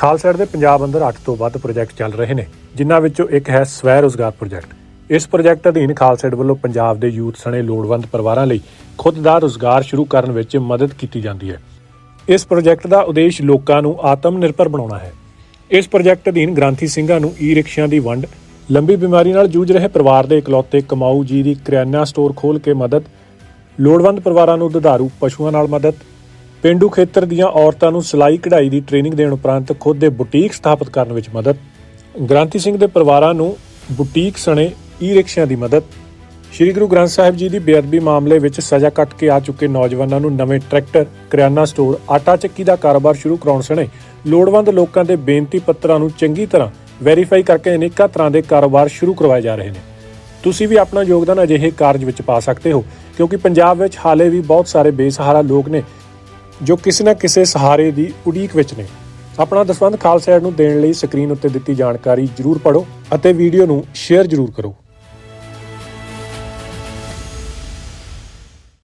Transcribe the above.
ਖਾਲਸਾ ਦੇ ਪੰਜਾਬ ਅੰਦਰ 8 ਤੋਂ ਵੱਧ ਪ੍ਰੋਜੈਕਟ ਚੱਲ ਰਹੇ ਨੇ, ਜਿਨ੍ਹਾਂ ਵਿੱਚੋਂ ਇੱਕ ਹੈ ਸਵੈ ਰੋਜ਼ਗਾਰ ਪ੍ਰੋਜੈਕਟ ਇਸ ਪ੍ਰੋਜੈਕਟ ਅਧੀਨ ਖਾਲਸਾ ਵੱਲੋਂ ਪੰਜਾਬ ਦੇ ਯੂਥ ਸਣੇ ਲੋੜਵੰਦ ਪਰਿਵਾਰਾਂ ਲਈ ਖੁਦ ਦਾ ਰੋਜ਼ਗਾਰ ਸ਼ੁਰੂ ਕਰਨ ਵਿੱਚ ਮਦਦ ਕੀਤੀ ਜਾਂਦੀ ਹੈ। ਇਸ ਪ੍ਰੋਜੈਕਟ ਦਾ ਉਦੇਸ਼ ਲੋਕਾਂ ਨੂੰ ਆਤਮ ਨਿਰਭਰ ਬਣਾਉਣਾ ਹੈ। ਇਸ ਪ੍ਰੋਜੈਕਟ ਅਧੀਨ ਗ੍ਰਾਂਥੀ ਸਿੰਘਾਂ ਨੂੰ ਈ ਰਿਕਸ਼ਿਆਂ ਦੀ ਵੰਡ, ਲੰਬੀ ਬਿਮਾਰੀ ਨਾਲ ਜੂਝ ਰਹੇ ਪਰਿਵਾਰ ਦੇ ਇਕਲੌਤੇ ਕਮਾਊ ਜੀ ਦੀ ਕਰਿਆਨਾ ਸਟੋਰ ਖੋਲ ਕੇ ਮਦਦ, ਲੋੜਵੰਦ ਪਰਿਵਾਰਾਂ ਨੂੰ ਦੁਧਾਰੂ ਪਸ਼ੂਆਂ ਨਾਲ ਮਦਦ ਪਿੰਡੂ ਖੇਤਰ ਦੀਆਂ ਔਰਤਾਂ ਨੂੰ ਸਿਲਾਈ ਕਢਾਈ ਦੀ ਟ੍ਰੇਨਿੰਗ ਦੇਣ ਉਪਰੰਤ ਖੁਦ ਦੇ ਬੁਟੀਕ ਸਥਾਪਿਤ ਕਰਨ ਵਿੱਚ ਮਦਦ। ਗ੍ਰਾਂਥੀ ਸਿੰਘ ਦੇ ਪਰਿਵਾਰਾਂ ਨੂੰ ਬੁਟੀਕ ਸਣੇ ਈ ਰਿਕਸ਼ਿਆਂ ਦੀ ਮਦਦ। ਸ਼੍ਰੀ ਗੁਰੂ ਗ੍ਰੰਥ ਸਾਹਿਬ ਜੀ ਦੀ ਬੇਅਦਬੀ ਮਾਮਲੇ ਵਿੱਚ ਸਜ਼ਾ ਕੱਟ ਕੇ ਆ ਚੁੱਕੇ ਨੌਜਵਾਨਾਂ ਨੂੰ ਨਵੇਂ ਟਰੈਕਟਰ, ਕਰਿਆਨਾ ਸਟੋਰ, ਆਟਾ ਚੱਕੀ ਦਾ ਕਾਰੋਬਾਰ ਸ਼ੁਰੂ ਕਰਾਉਣ ਸਣੇ ਲੋੜਵੰਦ ਲੋਕਾਂ ਦੇ ਬੇਨਤੀ ਪੱਤਰਾਂ ਨੂੰ ਚੰਗੀ ਤਰ੍ਹਾਂ ਵੈਰੀਫਾਈ ਕਰਕੇ ਅਨੇਕਾਂ ਤਰ੍ਹਾਂ ਦੇ ਕਾਰੋਬਾਰ ਸ਼ੁਰੂ ਕਰਵਾਏ ਜਾ ਰਹੇ ਨੇ। ਤੁਸੀਂ ਵੀ ਆਪਣਾ ਯੋਗਦਾਨ ਅਜਿਹੇ ਕਾਰਜ ਵਿੱਚ ਪਾ ਸਕਦੇ ਹੋ, ਕਿਉਂਕਿ ਪੰਜਾਬ ਵਿੱਚ ਹਾਲੇ ਵੀ ਬਹੁਤ ਸਾਰੇ ਬੇਸਹਾਰਾ ਲੋਕ ਨੇ ਜੋ ਕਿਸੇ ਨਾ ਕਿਸੇ ਸਹਾਰੇ ਦੀ ਉਡੀਕ ਵਿੱਚ ਨੇ। ਆਪਣਾ ਦਸਵੰਧ ਖਾਲਸਾ ਨੂੰ ਦੇਣ ਲਈ ਸਕਰੀਨ ਉੱਤੇ ਦਿੱਤੀ ਜਾਣਕਾਰੀ ਜਰੂਰ ਪੜੋ ਅਤੇ ਵੀਡੀਓ ਨੂੰ ਸ਼ੇਅਰ ਜਰੂਰ ਕਰੋ।